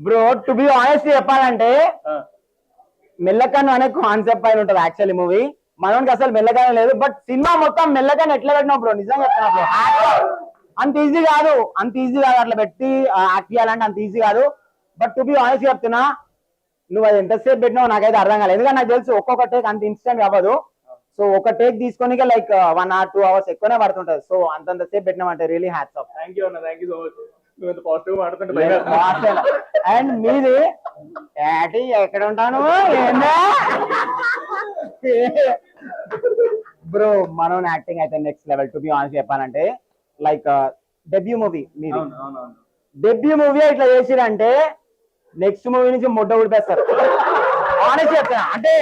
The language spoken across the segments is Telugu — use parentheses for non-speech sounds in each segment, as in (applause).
బ్రో టు బి ఆనెస్ట్ చెప్పాలంటే మెల్లకన్ను అనే కాన్సెప్ట్ పైన ఉంటుంది యాక్చువల్లీ మూవీ మనోనికి అసలు మెల్లకనే లేదు బట్ సినిమా మొత్తం మెల్లకని ఎట్లా పెట్టినావు బ్రో నిజంగా బ్రో అంత ఈజీ కాదు అంత ఈజీ కాదు అట్లా పెట్టి యాక్ట్ చేయాలంటే అంత ఈజీ కాదు. బట్ టు బి ఆనెస్ట్ చెప్తున్నా నువ్వు అది ఎంతసేపు పెట్టినావు నాకైతే అర్థం కాలేదు. ఎందుకంటే నాకు తెలుసు ఒక్కొక్క టేక్ అంత ఇన్స్టెంట్ అవ్వదు. సో ఒక టేక్ తీసుకొని like one or two hours ఎక్కువనే పడుతుంటది. సో అంతంత సేపు పెట్టినామంటే really hats off thank you అన్న థ్యాంక్ యూ సో మచ్ నువ్వు పాజిటివ్ మాట్లాడుతుంటే భయం వేస్తుంది. అండ్ మీది? ఏటి ఎక్కడ ఉంటాను బ్రో మనం యాక్టింగ్ అయితే next level to be honest చెప్పాలంటే లైక్ డెబ్యూ మూవీ మీది. అవును అవును అవును. డెబ్యూ మూవీ ఇట్లా చేసిరంటే నెక్స్ట్ మూవీ నుంచి ముడ్డ ఊడిపేస్తారు. ఆనెస్ట్ చెప్తున్నా అంటే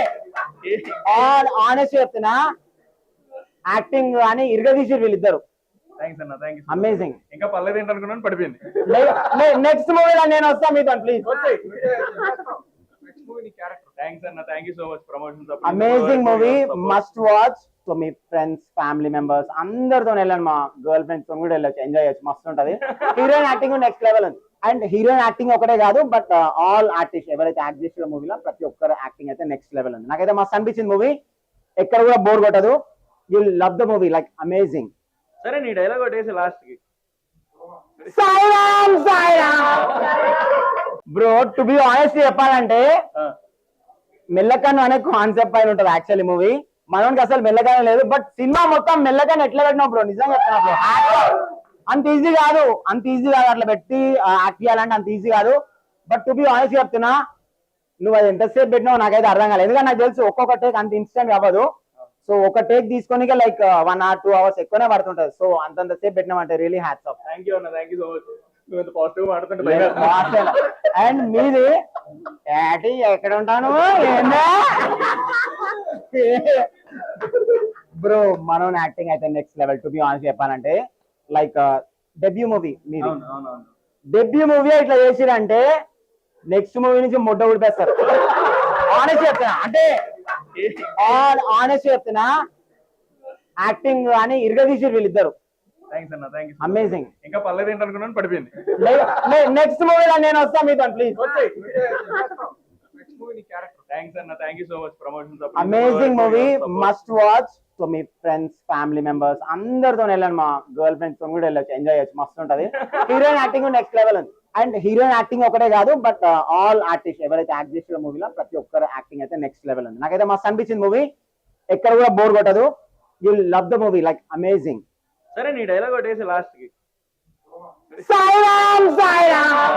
(laughs) ఆనెస్ట్ చెప్తున్నా యాక్టింగ్ అని ఇరగదీసి వీళ్ళిద్దరు. థ్యాంక్స్ అన్న థ్యాంక్ యూ అమేజింగ్ ఇంకా పర్లేదు పడిపోయింది. నెక్స్ట్ మూవీలో నేను వస్తాను మీతో ప్లీజ్ థ్యాంక్స్ అన్న thank you so much promotion amazing movie must watch so me friends family members అందరితో వెళ్ళండి మా గర్ల్ ఫ్రెండ్స్తో కూడా వెళ్ళొచ్చు ఎంజాయ్ చేయొచ్చు మస్తు ఉంటది. హీరోయిన్ యాక్టింగ్ నెక్స్ట్ లెవెల్ ఉంది. అండ్ హీరోయిన్ యాక్టింగ్ ఒకటే కాదు బట్ ఆల్ ఆర్టిస్ట్ ఎవరైతే యాక్ట్ చేసిన మూవీలో ప్రతి ఒక్కరు యాక్టింగ్ అయితే నెక్స్ట్ లెవెల్ ఉంది. నాకైతే మస్తు అనిపించింది మూవీ ఎక్కడ కూడా బోర్ కొట్టదు. You love the movie like amazing సరే నీ డైలాగ్ ఒకటేసి లాస్ట్కి Sairam Sairam bro to be honest చెప్పాలంటే మెల్లకన్ను అనే కాన్సెప్ట్ పైన ఉంటుంది యాక్చువల్లీ మూవీ మనోనికి అసలు మెల్లకనే లేదు బట్ సినిమా మొత్తం మెల్లకని ఎట్లా పెట్టినావు బ్రో? నిజంగా చెప్తున్నా బ్రో. అంత ఈజీ కాదు అంత ఈజీ కాదు అట్లా పెట్టి యాక్ట్ చేయాలంటే అంత ఈజీ కాదు. బట్ టు బి ఆనెస్ట్ చెప్తున్నా నువ్వు అది ఎంతసేపు పెట్టినావు నాకైతే అర్థం కాలేదు. ఎందుకంటే నాకు తెలుసు ఒక్కొక్క టేక్ అంత ఇన్స్టెంట్ అవ్వదు. సో ఒక టేక్ తీసుకొని like one or two hours ఎక్కువనే పడుతుంటది. సో అంతంత సేపు పెట్టినామంటే really hats off thank you అన్న thank you so much. And మీది? ఏటి ఎక్కడ ఉంటాను? బ్రో మనం యాక్టింగ్ అయితే next level to be honest చెప్పాలంటే లైక్ డెబ్యూ మూవీ మీది. డెబ్యూ మూవీ ఇట్లా చేసిరంటే నెక్స్ట్ మూవీ నుంచి ముడ్డ ఊడిపేస్తారు. ఆనెస్ట్ చెప్తున్నా. అంటే ఆనెస్ట్ చెప్తున్నా. యాక్టింగ్ ఇరగదీసి వీళ్ళిద్దరు. అమేజింగ్ ఇంకా పర్లేదు ఏంటి అనుకున్నాను పడిపోయింది నెక్స్ట్ మూవీలో నేను వస్తాను మీతో please amazing movie must watch so me friends family members అందరితో వెళ్ళండి మా గర్ల్ ఫ్రెండ్స్తో కూడా వెళ్ళొచ్చు. ఎంజాయ్ చేయొచ్చు. మస్తు ఉంటది. హీరోయిన్ యాక్టింగ్ నెక్స్ట్ లెవెల్ ఉంది. అండ్ హీరోయిన్ యాక్టింగ్ ఒకటే కాదు బట్ ఆల్ ఆర్టిస్ట్ ఎవరైతే యాక్ట్ చేసిన మూవీలో ప్రతి ఒక్కరు యాక్టింగ్ అయితే నెక్స్ట్ లెవెల్ ఉంది. నాకైతే మస్తు అనిపించింది మూవీ ఎక్కడ కూడా బోర్ కొట్టదు. You love the movie like amazing సరే నీ డైలాగ్ ఒకటేసి లాస్ట్కి. సాయిరామ్ సాయిరామ్